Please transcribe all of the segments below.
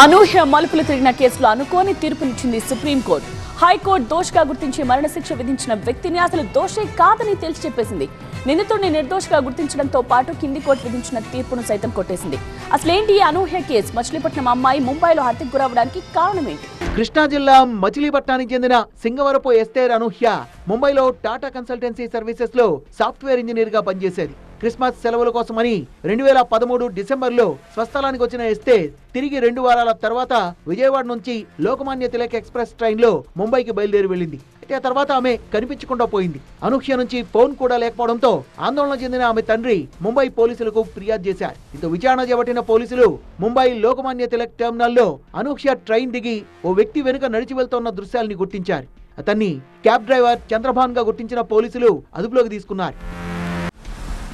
అనూహ్య మలుపులు తిరిగిన కేసులో అనుకోని తీర్పునిచ్చింది సుప్రీంకోర్టు. హైకోర్టు దోషిగా గుర్తించి మరణశిక్ష విధించిన వ్యక్తిని అసలు దోషే కాదని తేల్చి చెప్పేసింది. నిందితుడిని నిర్దోషిగా గుర్తించడంతో పాటు కింది కోర్టు విధించిన తీర్పును సైతం కొట్టేసింది. అసలేంటి ఈ అనూహ్య కేసు? మచిలీపట్నం అమ్మాయి ముంబైలో హత్యకు గురవడానికి కారణమేంటి కృష్ణా జిల్లా మచిలీపట్నానికి చెందిన సింగవరపు ఎస్తేర్ అనూహ్య ముంబైలో టాటా కన్సల్టెన్సీ సర్వీసెస్లో సాఫ్ట్వేర్ ఇంజనీర్గా పనిచేసేది. క్రిస్మస్ సెలవుల కోసమని రెండు వేల పదమూడు డిసెంబర్లో స్వస్థలానికి వచ్చిన ఎస్తే తిరిగి రెండు వారాల తర్వాత విజయవాడ నుంచి లోకమాన్య తిలక్ ఎక్స్ప్రెస్ ట్రైన్లో ముంబైకి బయలుదేరి వెళ్ళింది. అయితే ఆ తర్వాత ఆమె కనిపించకుండా పోయింది. అనూహ్య నుంచి ఫోన్ కూడా లేకపోవడంతో ఆందోళన చెందిన ఆమె తండ్రి ముంబై పోలీసులకు ఫిర్యాదు చేశారు. ఇంత విచారణ చేపట్టిన పోలీసులు ముంబై లోకమాన్య తిలక్ టెర్మినల్లో అనూహ్య ట్రైన్ దిగి ఓ వ్యక్తి వెనుక నడిచి వెళ్తున్న దృశ్యాల్ని గుర్తించారు. అతన్ని క్యాబ్ డ్రైవర్ చంద్రభాన్గా గుర్తించిన పోలీసులు అదుపులోకి తీసుకున్నారు.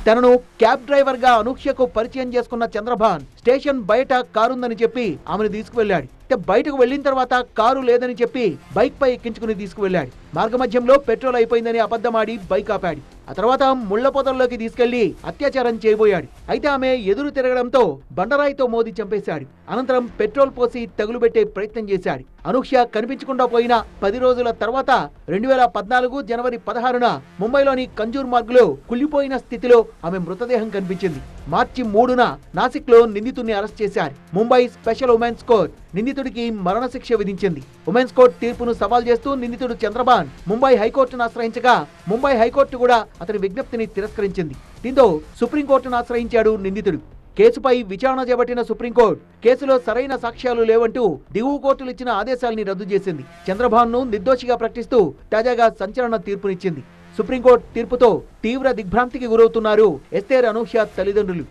తనను క్యాబ్ డ్రైవర్గా అనూహ్యకు పరిచయం చేసుకున్న చంద్రభాన్ స్టేషన్ బయట కారుందని చెప్పి ఆమెను తీసుకువెళ్ళాడు. బయటకు వెళ్ళిన తర్వాత కారు లేదని చెప్పి బైక్ పై ఎక్కించుకుని తీసుకువెళ్ళాడు. మార్గమధ్యంలో పెట్రోల్ అయిపోయిందని అబద్ధమాడి బైక్ ఆపాడు. ఆ తర్వాత ముళ్ళ పొదల్లోకి తీసుకెళ్ళి అత్యాచారం చేయబోయాడు. అయితే ఆమె ఎదురు తిరగడంతో బండరాయితో మోదీ చంపేశాడు. అనంతరం పెట్రోల్ పోసి తగులుబెట్టే ప్రయత్నం చేశాడు. అనూహ్య కనిపించకుండా పోయిన పది రోజుల తర్వాత రెండు వేల పద్నాలుగు జనవరి పదహారున ముంబైలోని కంజూర్ మార్గులో కుళ్ళిపోయిన స్థితిలో ఆమె మృతదేహం కనిపించింది. మార్చి మూడున నాసిక్లో నిందితుడిని అరెస్ట్ చేశారు. ముంబై స్పెషల్ ఉమెన్స్ కోర్ట్ నిందితుడికి మరణశిక్ష విధించింది. ఉమెన్స్ కోర్ట్ తీర్పును సవాల్ చేస్తూ నిందితుడు చంద్రబాన్ ముంబై హైకోర్టును ఆశ్రయించగా ముంబై హైకోర్టు కూడా అతని విజ్ఞప్తిని తిరస్కరించింది. దీంతో సుప్రీంకోర్టును ఆశ్రయించాడు నిందితుడు. కేసుపై విచారణ చేపట్టిన సుప్రీంకోర్టు కేసులో సరైన సాక్ష్యాలు లేవంటూ దిగువ కోర్టులు ఇచ్చిన ఆదేశాల్ని రద్దు చేసింది. చంద్రబాబును నిర్దోషిగా ప్రకటిస్తూ తాజాగా సంచలన తీర్పునిచ్చింది. సుప్రీంకోర్టు తీర్పుతో తీవ్ర దిగ్భ్రాంతికి గురవుతున్నారు ఎస్తేర్ అనూహ్య తల్లిదండ్రులు.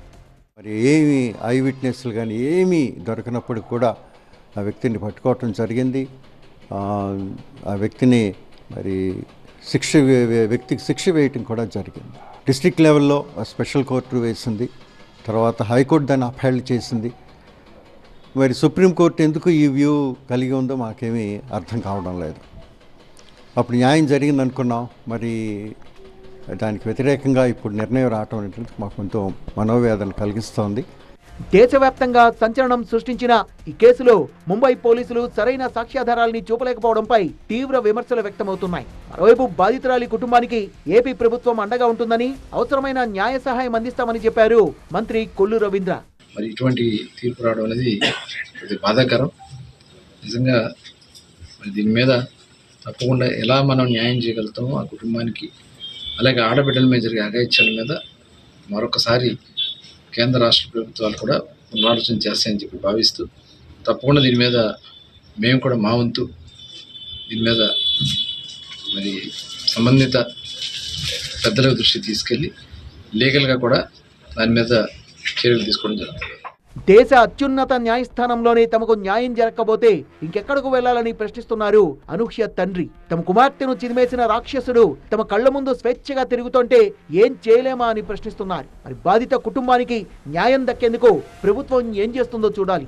మరి ఏమి ఐ విట్నెస్లు కానీ ఏమీ దొరకనప్పుడు కూడా ఆ వ్యక్తిని పట్టుకోవటం జరిగింది. ఆ, వ్యక్తిని మరి శిక్ష వే- వ్యక్తికి శిక్ష వేయటం కూడా జరిగింది. డిస్ట్రిక్ట్ లెవెల్లో స్పెషల్ కోర్టు వేసింది. తర్వాత హైకోర్టు దాన్ని అఫైల్ చేసింది. మరి సుప్రీంకోర్టు ఎందుకు ఈ వ్యూ కలిగి ఉందో మాకేమీ అర్థం కావడం లేదు. అప్పుడు న్యాయం జరిగింది అనుకున్నాం మరి దానికి వ్యతిరేకంగా ఇప్పుడు నిర్ణయం రావటం అనేటువంటి మాకు కొంచెం మనోవేదన కలిగిస్తోంది. దేశవ్యాప్తంగా సంచలనం సృష్టించిన ఈ కేసులో ముంబై పోలీసులు సరైన సాక్ష్యాధారాల్ని చూపలేకపోవడంపై తీవ్ర విమర్శలు వ్యక్తమవుతున్నాయి. మరోవైపు బాధితురాలి కుటుంబానికి ఏపీ ప్రభుత్వం అండగా ఉంటుందని అవసరమైన న్యాయ సహాయం అందిస్తామని చెప్పారు మంత్రి కొల్లు రవీంద్ర. మరి ఇటువంటి తీర్పు రావడం అనేది ఇది బాధాకరం. నిజంగా మరి దీని మీద తప్పకుండా ఎలా మనం న్యాయం చేయగలుగుతామో ఆ కుటుంబానికి అలాగే ఆడబిడ్డల మీద జరిగే అగాయిత్యాల మీద మరొకసారి కేంద్ర రాష్ట్ర ప్రభుత్వాలు కూడా పునరాలోచన చేస్తాయని చెప్పి భావిస్తూ తప్పకుండా దీని మీద మేము కూడా మా వంతు దీని మీద మరి సంబంధిత పెద్దల దృష్టి తీసుకెళ్ళి లీగల్గా కూడా దాని మీద చర్యలు తీసుకోవడం జరుగుతుంది. దేశ అత్యున్నత న్యాయస్థానంలోనే తమకు న్యాయం జరగకపోతే ఇంకెక్కడకు వెళ్ళాలని ప్రశ్నిస్తున్నారు అనూహ్య తండ్రి. తమ కుమార్తెను చిదిమేసిన రాక్షసుడు తమ కళ్ళ ముందు స్వేచ్ఛగా తిరుగుతుంటే ఏం చేయలేమా అని ప్రశ్నిస్తున్నారు. మరి బాధిత కుటుంబానికి న్యాయం దక్కేందుకు ప్రభుత్వం ఏం చేస్తుందో చూడాలి.